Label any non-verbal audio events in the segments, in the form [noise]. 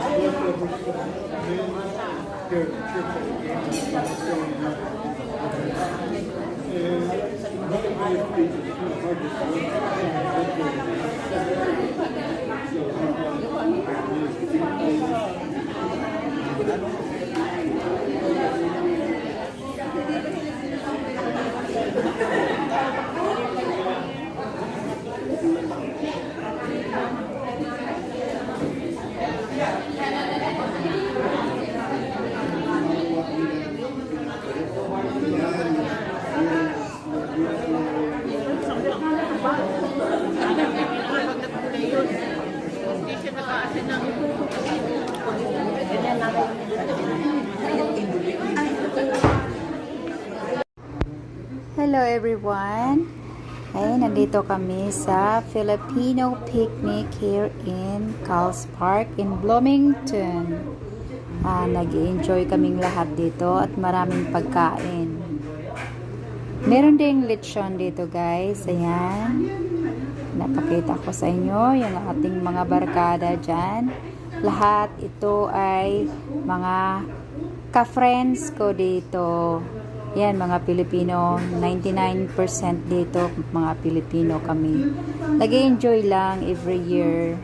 Thank you. Hello everyone! Ay, nandito kami sa Filipino picnic here in Carl's Park in Bloomington. Ah, nag-enjoy kaming lahat dito at maraming pagkain. Meron ding lechon dito guys. Ayan. Napakita ko sa inyo yung ating mga barkada dyan. Lahat ito ay mga ka-friends ko dito. Yan, mga Pilipino. 99% dito, mga Pilipino kami. nag enjoy lang every year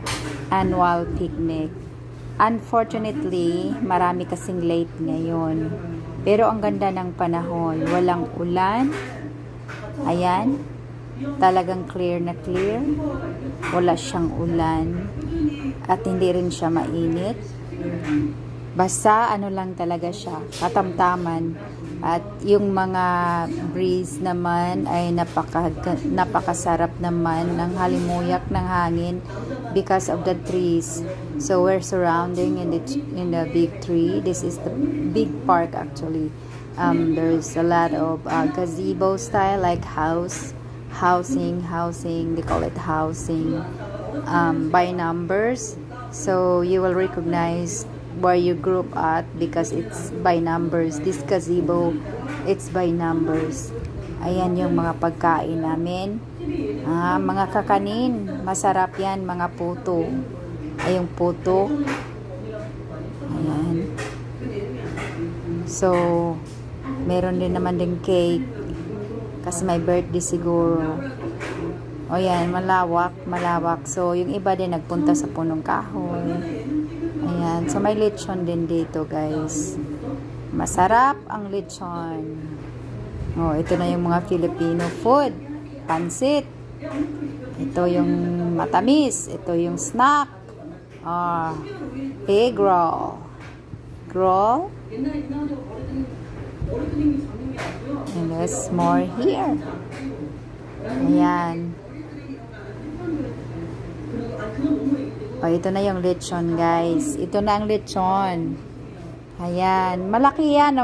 annual picnic. Unfortunately, marami kasing late ngayon. Pero ang ganda ng panahon. Walang ulan. Ayan. Talagang clear na clear. Wala siyang ulan. At hindi rin siya mainit. Basta ano lang talaga siya, katamtaman. At yung mga breeze naman ay napaka, napakasarap naman ng halimuyak ng hangin because of the trees. So we're surrounding in the in the big tree. This is the big park actually. Um, there's a lot of uh, gazebo style like house, housing, housing. They call it housing um, by numbers. So you will recognize where you group at because it's by numbers. This gazebo, it's by numbers. Ayan yung mga pagkain namin. Ah, mga kakanin, masarap yan, mga puto. Ay, yung puto. Ayan. So, meron din naman din cake. Kasi may birthday siguro. O yan, malawak, malawak. So, yung iba din nagpunta sa punong kahoy. Ayan. So, may lechon din dito, guys. Masarap ang lechon. Oh, ito na yung mga Filipino food. Pansit. Ito yung matamis. Ito yung snack. Ah, egg roll. Roll. And there's more here. Ayan. O, ito na yung lechon, guys. Ito na ang lechon. Ayan. Malaki yan.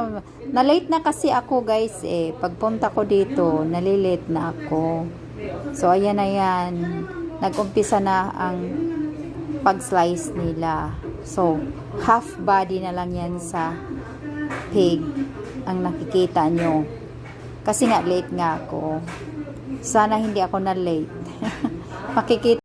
Na-late na kasi ako, guys, eh. Pagpunta ko dito, nalilate na ako. So, ayan na yan. Nag-umpisa na ang pag-slice nila. So, half body na lang yan sa pig ang nakikita nyo. Kasi nga, late nga ako. Sana hindi ako na late. [laughs] Makikita